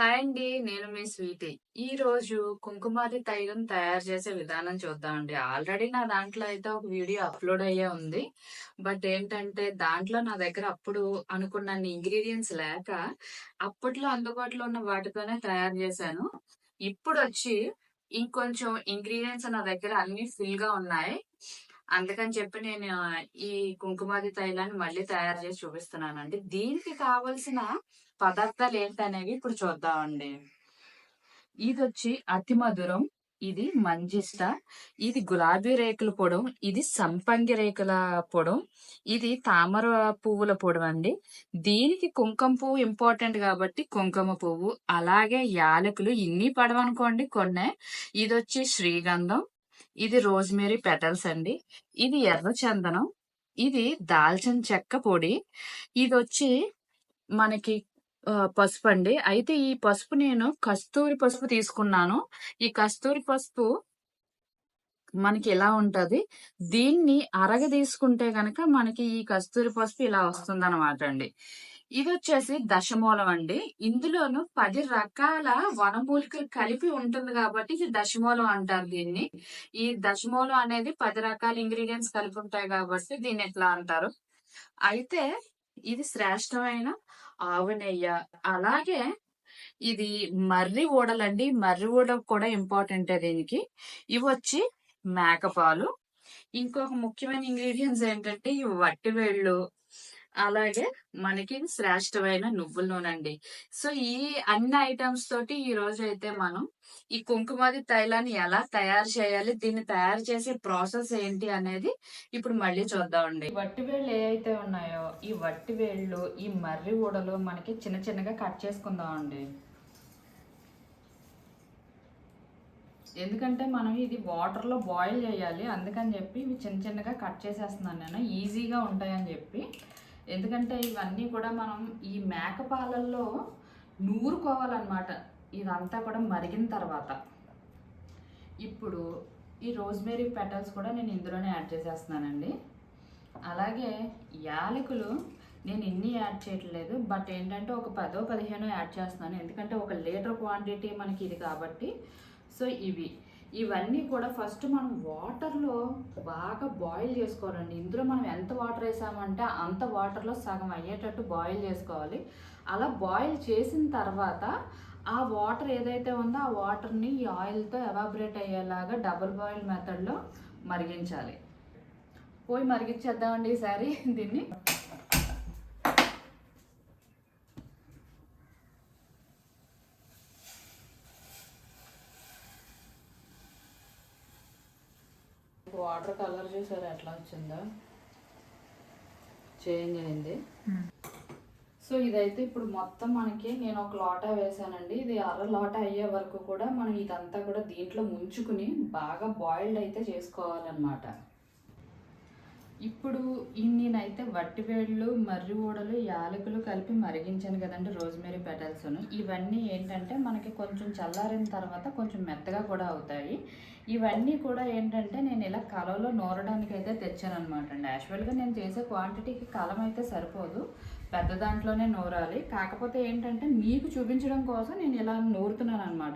Hi అండి నేను మీ Sweety. ఈ రోజు కుంకుమాది తైలం తయారు చేసే విధానం చూద్దామండి. ఆల్రెడీ నా దాంట్లో అయితే ఒక వీడియో అప్లోడ్ అయ్యే ఉంది. బట్ ఏంటంటే దాంట్లో నా దగ్గర అప్పుడు అనుకున్న ఇంగ్రీడియంట్స్ లేక అప్పట్లో అందుబాటులో ఉన్న వాటితోనే తయారు చేశాను. ఇప్పుడు వచ్చి ఇంకొంచెం ఇంగ్రీడియంట్స్ నా దగ్గర అన్ని ఫుల్గా ఉన్నాయి. అందుకని చెప్పి నేను ఈ కుంకుమాది తైలాన్ని మళ్ళీ తయారు చేసి చూపిస్తున్నానండి. దీనికి కావలసిన పదార్థాలు ఏంటనేవి ఇప్పుడు చూద్దామండి. ఇది వచ్చి అతి మధురం ఇది మంజిష్ట ఇది గులాబీ రేకుల పొడం ఇది సంపంగి రేకుల పొడం ఇది తామర పువ్వుల పొడం అండి. దీనికి కుంకుమ పువ్వు ఇంపార్టెంట్ కాబట్టి కుంకుమ పువ్వు అలాగే యాలకులు ఇన్ని పడవనుకోండి కొన్నే. ఇది వచ్చి శ్రీగంధం ఇది రోజ్మేరీ పెటల్స్ అండి. ఇది ఎర్ర చందనం. ఇది దాల్చిన చెక్క పొడి. ఇది వచ్చి మనకి పసుపు అండి అయితే ఈ పసుపు నేను కస్తూరి పసుపు తీసుకున్నాను. ఈ కస్తూరి పసుపు మనకి ఇలా ఉంటది? దీన్ని అరగ తీసుకుంటే గనక మనకి ఈ కస్తూరి పసుపు ఇలా వస్తుంది అనమాట అండి. ఇది వచ్చేసి దశమూలం అండి. ఇందులోను పది రకాల వనమూలికలు కలిపి ఉంటుంది కాబట్టి ఇది దశమూలం అంటారు దీన్ని. ఈ దశమూలం అనేది పది రకాల ఇంగ్రీడియంట్స్ కలిపి ఉంటాయి కాబట్టి దీన్ని ఎట్లా అంటారు. అయితే ఇది శ్రేష్టమైన ఆవు నెయ్య. అలాగే ఇది మర్రి ఊడలండి. మర్రి ఊడ కూడా ఇంపార్టెంట్ దీనికి. ఇవి వచ్చి మేకపాలు. ఇంకొక ముఖ్యమైన ఇంగ్రీడియంట్స్ ఏంటంటే ఈ వట్టి వేళ్ళు అలాగే మనకి శ్రేష్టమైన నువ్వుల నూనె అండి సో ఈ అన్ని ఐటమ్స్ తోటి ఈ రోజు అయితే మనం ఈ కుంకుమాది తైలాన్ని ఎలా తయారు చేయాలి దీన్ని తయారు చేసే ప్రాసెస్ ఏంటి అనేది ఇప్పుడు మళ్ళీ చూద్దామండి. వట్టి వేళ్ళు ఏవైతే ఉన్నాయో ఈ వట్టి వేళ్ళు ఈ మర్రి ఊడలు మనకి చిన్న చిన్నగా కట్ చేసుకుందామండి. ఎందుకంటే మనం ఇది వాటర్లో బాయిల్ చేయాలి అందుకని చెప్పి ఇవి చిన్న చిన్నగా కట్ చేసేస్తున్నాను నేను. ఈజీగా ఉంటాయని చెప్పి ఎందుకంటే ఇవన్నీ కూడా మనం ఈ మేక పాలల్లో నూరుకోవాలన్నమాట. ఇదంతా కూడా మరిగిన తర్వాత. ఇప్పుడు ఈ రోజ్మేరీ పెటల్స్ కూడా నేను ఇందులోనే యాడ్ చేసేస్తున్నానండి. అలాగే యాలకులు నేను ఇన్ని యాడ్ చేయట్లేదు బట్ ఏంటంటే ఒక పదో పదిహేనో యాడ్ చేస్తున్నాను. ఎందుకంటే ఒక లీటర్ క్వాంటిటీ మనకి ఇది కాబట్టి. సో ఇవి ఇవన్నీ కూడా ఫస్ట్ మనం వాటర్లో బాగా బాయిల్ చేసుకోవాలండి. ఇందులో మనం ఎంత వాటర్ వేసామంటే అంత వాటర్లో సగం అయ్యేటట్టు బాయిల్ చేసుకోవాలి. అలా బాయిల్ చేసిన తర్వాత ఆ వాటర్ ఏదైతే ఉందో ఆ వాటర్ని ఈ ఆయిల్తో ఎవాబరేట్ అయ్యేలాగా డబుల్ బాయిల్ మెథడ్లో మరిగించాలి. పోయి మరిగించేద్దామండి ఈసారి దీన్ని. వాటర్ కలర్ చూసారు? ఎట్లా వచ్చిందో? చేంజ్ అయింది. సో ఇదైతే ఇప్పుడు మొత్తం మనకి నేను ఒక లోటా వేసానండి ఇది అర లోటా అయ్యే వరకు కూడా మనం ఇదంతా కూడా దీంట్లో ముంచుకుని బాగా బాయిల్డ్ అయితే చేసుకోవాలన్నమాట. ఇప్పుడు నేనైతే వట్టివేళ్ళు మర్రి ఊడలు యాలకులు కలిపి మరిగించాను కదండి రోజ్మేరీ పెటల్స్ను. ఇవన్నీ ఏంటంటే మనకి కొంచెం చల్లారిన తర్వాత కొంచెం మెత్తగా కూడా అవుతాయి. ఇవన్నీ కూడా ఏంటంటే నేను ఇలా కలలో నూరడానికి అయితే తెచ్చాను అనమాట అండి. యాక్చువల్గా నేను చేసే క్వాంటిటీకి కలం అయితే సరిపోదు. పెద్ద దాంట్లోనే నూరాలి. కాకపోతే ఏంటంటే మీకు చూపించడం కోసం నేను ఇలా నూరుతున్నాను అనమాట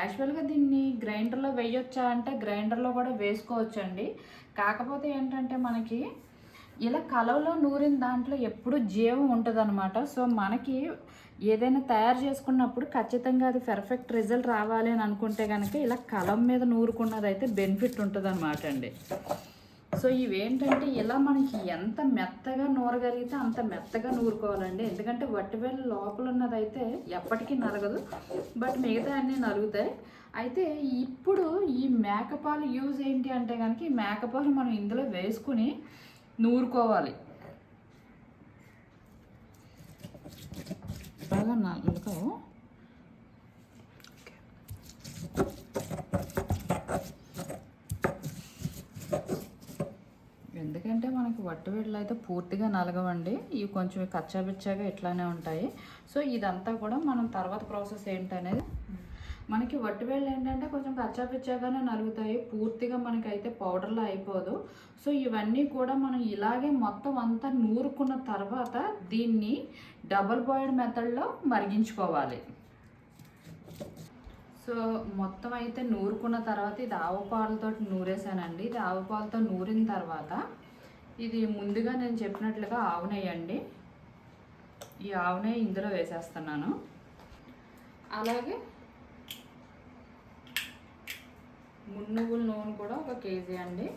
యాక్చువల్గా దీన్ని గ్రైండర్లో వేయొచ్చా అంటే గ్రైండర్లో కూడా వేసుకోవచ్చండి. కాకపోతే ఏంటంటే మనకి ఇలా కలవలో నూరిన దాంట్లో ఎప్పుడు జీవం ఉంటుంది అనమాట సో మనకి ఏదైనా తయారు చేసుకున్నప్పుడు ఖచ్చితంగా అది పర్ఫెక్ట్ రిజల్ట్ రావాలి అని అనుకుంటే కనుక ఇలా కలం మీద నూరుకున్నది అయితే బెనిఫిట్ ఉంటుంది అనమాట అండి. సో ఇవేంటంటే ఇలా మనకి ఎంత మెత్తగా నూరగలిగితే అంత మెత్తగా నూరుకోవాలండి. ఎందుకంటే వట్టివేలు లోపల ఉన్నదైతే ఎప్పటికీ నరగదు. బట్ మిగతా అన్నీ నలుగుతాయి అయితే ఇప్పుడు ఈ మేకపాలు యూజ్ ఏంటి అంటే కనుక ఈ మేకపాలు మనం ఇందులో వేసుకుని నూరుకోవాలి. బాగా నలుగుతావు ఎందుకంటే మనకి వట్టువిళ్ళు అయితే పూర్తిగా నలగవండి. ఇవి కొంచెం కచ్చాబిచ్చాగా ఇట్లానే ఉంటాయి. సో ఇదంతా కూడా మనం తర్వాత ప్రాసెస్ ఏంటనేది మనకి వట్టివేళ్ళు ఏంటంటే కొంచెం కచ్చాపిచ్చాగానే నలుగుతాయి. పూర్తిగా మనకైతే పౌడర్లో అయిపోదు. సో ఇవన్నీ కూడా మనం ఇలాగే మొత్తం అంతా నూరుకున్న తర్వాత దీన్ని డబల్ బాయిల్డ్ మెథడ్లో మరిగించుకోవాలి. సో మొత్తం అయితే నూరుకున్న తర్వాత ఇది ఆవు పాలతో నూరేసానండి. ఇది ఆవు పాలతో నూరిన తర్వాత ఇది ముందుగా నేను చెప్పినట్లుగా ఆవు నెయ్యి అండి ఈ ఆవు నెయ్యి ఇందులో వేసేస్తున్నాను. అలాగే మున్నుగుల నూనె కూడా ఒక కేజీ అండి.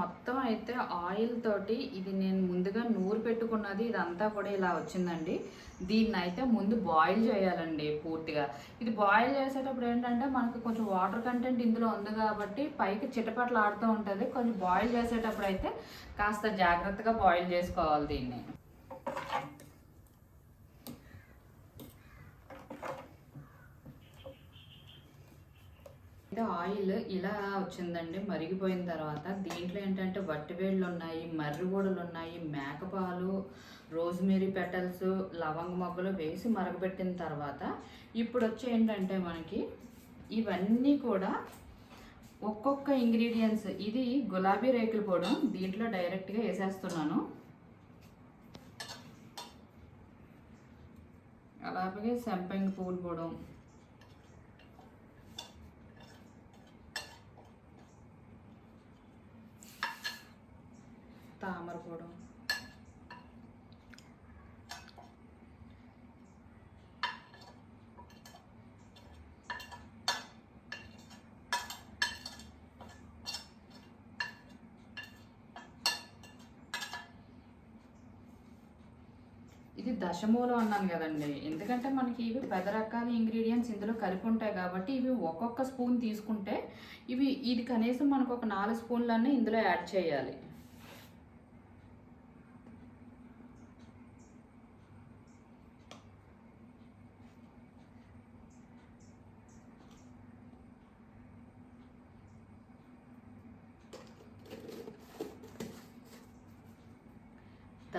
మొత్తం అయితే ఆయిల్ తోటి ఇది నేను ముందుగా నూరు పెట్టుకున్నది ఇదంతా కూడా ఇలా వచ్చిందండి. దీన్ని అయితే ముందు బాయిల్ చేయాలండి పూర్తిగా. ఇది బాయిల్ చేసేటప్పుడు ఏంటంటే మనకు కొంచెం వాటర్ కంటెంట్ ఇందులో ఉంది కాబట్టి పైకి చిటపట్లు ఆడుతూ ఉంటుంది. కొంచెం బాయిల్ చేసేటప్పుడు అయితే కాస్త జాగ్రత్తగా బాయిల్ చేసుకోవాలి దీన్ని. అయితే ఆయిల్ ఇలా వచ్చిందండి మరిగిపోయిన తర్వాత దీంట్లో ఏంటంటే వట్టివేళ్ళు ఉన్నాయి మర్రిగూడలు ఉన్నాయి మేకపాలు రోజ్మేరీ పెటల్స్ లవంగ మొగ్గలు వేసి మరగబెట్టిన తర్వాత ఇప్పుడు వచ్చి ఏంటంటే మనకి ఇవన్నీ కూడా ఒక్కొక్క ఇంగ్రీడియంట్స్. ఇది గులాబీ రేకులు పొడి దీంట్లో డైరెక్ట్గా వేసేస్తున్నాను. అలాగే సెంపంగి పూలు పొడి తామర ఇది దశమూలం అన్నాను కదండి. ఎందుకంటే మనకి ఇవి పెద్ద రకాల ఇంగ్రీడియంట్స్ ఇందులో కలిపి ఉంటాయి కాబట్టి ఇవి ఒక్కొక్క స్పూన్ తీసుకుంటే ఇవి ఇది కనీసం మనకు ఒక నాలుగు స్పూన్లన్నీ ఇందులో యాడ్ చేయాలి.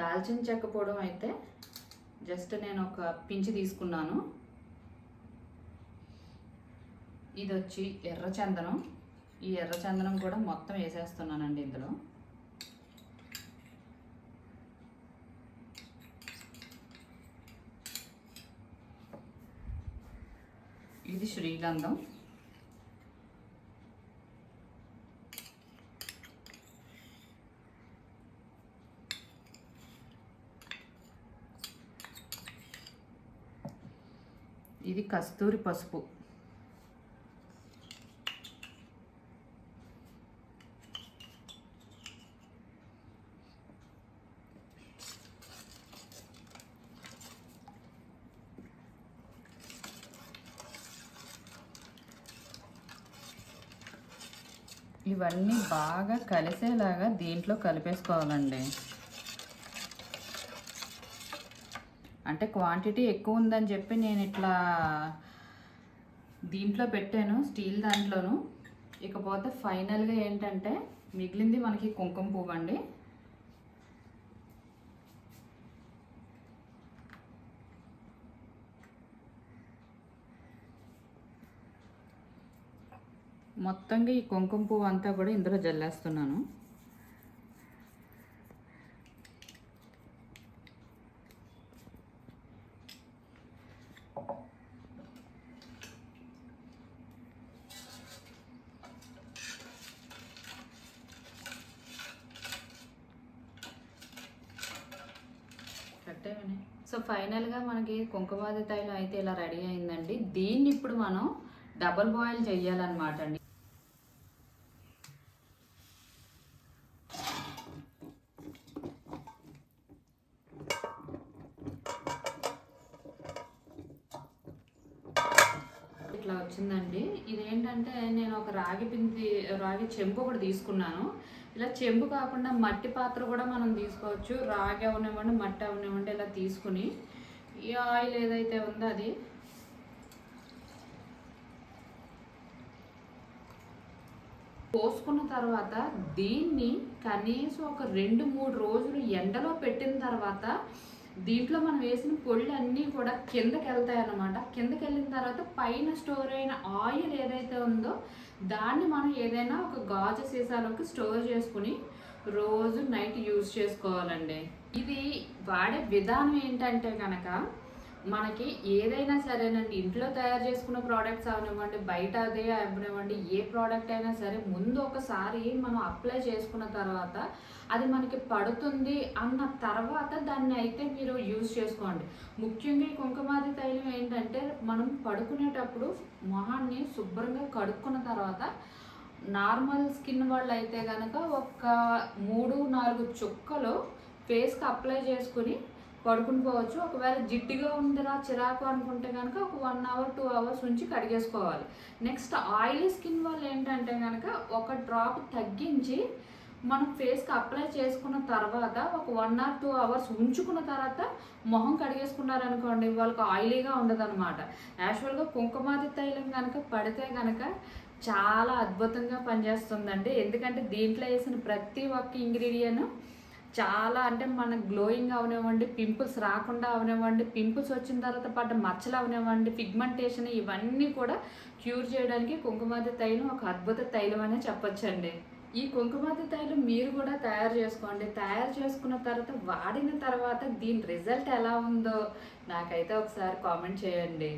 దాల్చిన చెక్క పొడం అయితే జస్ట్ నేను ఒక పించి తీసుకున్నాను. ఇది వచ్చి ఎర్ర చందనం. ఈ ఎర్ర చందనం కూడా మొత్తం వేసేస్తున్నానండి ఇందులో. ఇది శ్రీగంధం. ఇది కస్తూరి పసుపు. ఇవన్నీ బాగా కలిసేలాగా దీంట్లో కలిపేసుకోవాలండి. అంటే క్వాంటిటీ ఎక్కువ ఉందని చెప్పి నేను ఇట్లా దీంట్లో పెట్టాను స్టీల్ దాంట్లోను. ఇకపోతే ఫైనల్గా ఏంటంటే మిగిలింది మనకి కుంకుమ పువ్వు అండి మొత్తంగా ఈ కుంకుమ పువ్వు అంతా కూడా ఇందులో జల్లేస్తున్నాను. సో ఫైనల్గా మనకి కుంకుమాది తైలం అయితే ఇలా రెడీ అయిందండి. దీన్ని ఇప్పుడు మనం డబల్ బాయిల్ చేయాలన్నమాట అండి. ఇట్లా వచ్చిందండి. ఇదేంటంటే నేను ఒక రాగి పిండి రాగి చెంబు ఒకటి తీసుకున్నాను. ఇలా చెంబు కాకుండా మట్టి పాత్ర కూడా మనం తీసుకోవచ్చు. రాగి అవనివ్వండి మట్టి అవనివ్వండి ఇలా తీసుకుని ఈ ఆయిల్ ఏదైతే ఉందో అది పోసుకున్న తర్వాత దీన్ని కనీసం ఒక రెండు మూడు రోజులు ఎండలో పెట్టిన తర్వాత దీంట్లో మనం వేసిన పొళ్ళు అన్నీ కూడా కిందకి వెళ్తాయి అన్నమాట కిందకి వెళ్ళిన తర్వాత పైన స్టోర్ అయిన ఆయిల్ ఏదైతే ఉందో దాన్ని మనం ఏదైనా ఒక గాజు సీసాలోకి స్టోర్ చేసుకుని రోజు నైట్ యూజ్ చేసుకోవాలండి. ఇది వాడే విధానం ఏంటంటే కనుక మనకి ఏదైనా సరేనండి ఇంట్లో తయారు చేసుకున్న ప్రోడక్ట్స్ అవనివ్వండి బయట అదే అవనివ్వండి ఏ ప్రోడక్ట్ అయినా సరే ముందు ఒకసారి మనం అప్లై చేసుకున్న తర్వాత అది మనకి పడుతుంది అన్న తర్వాత దాన్ని అయితే మీరు యూజ్ చేసుకోండి. ముఖ్యంగా ఈ కుంకుమాది తైలం ఏంటంటే మనం పడుకునేటప్పుడు మొహాన్ని శుభ్రంగా కడుక్కున్న తర్వాత నార్మల్ స్కిన్ వాళ్ళు అయితే కనుక ఒక మూడు నాలుగు చుక్కలు ఫేస్కి అప్లై చేసుకుని పడుకుని పోవచ్చు. ఒకవేళ జిడ్డుగా ఉందిరా చిరాకు అనుకుంటే కనుక ఒక వన్ అవర్ టూ అవర్స్ ఉంచి కడిగేసుకోవాలి. నెక్స్ట్ ఆయిలీ స్కిన్ వాళ్ళు ఏంటంటే కనుక ఒక డ్రాప్ తగ్గించి మనం ఫేస్కి అప్లై చేసుకున్న తర్వాత ఒక వన్ ఆర్ టూ అవర్స్ ఉంచుకున్న తర్వాత మొహం కడిగేసుకున్నారనుకోండి వాళ్ళకి ఆయిలీగా ఉండదు అనమాట యాక్చువల్గా కుంకుమాది తైలం కనుక పడితే కనుక చాలా అద్భుతంగా పనిచేస్తుందండి. ఎందుకంటే దీంట్లో వేసిన ప్రతి ఒక్క ఇంగ్రీడియంట్ చాలా అంటే మన గ్లోయింగ్ అవనివ్వండి పింపుల్స్ రాకుండా అవనివ్వండి పింపుల్స్ వచ్చిన తర్వాత పడ్డ మచ్చలు అవనివ్వండి పిగ్మెంటేషన్ ఇవన్నీ కూడా క్యూర్ చేయడానికి కుంకుమాది తైలం ఒక అద్భుత తైలం అనే చెప్పొచ్చండి. ఈ కుంకుమాది తైలం మీరు కూడా తయారు చేసుకోండి. తయారు చేసుకున్న తర్వాత వాడిన తర్వాత దీని రిజల్ట్ ఎలా ఉందో నాకైతే ఒకసారి కామెంట్ చేయండి.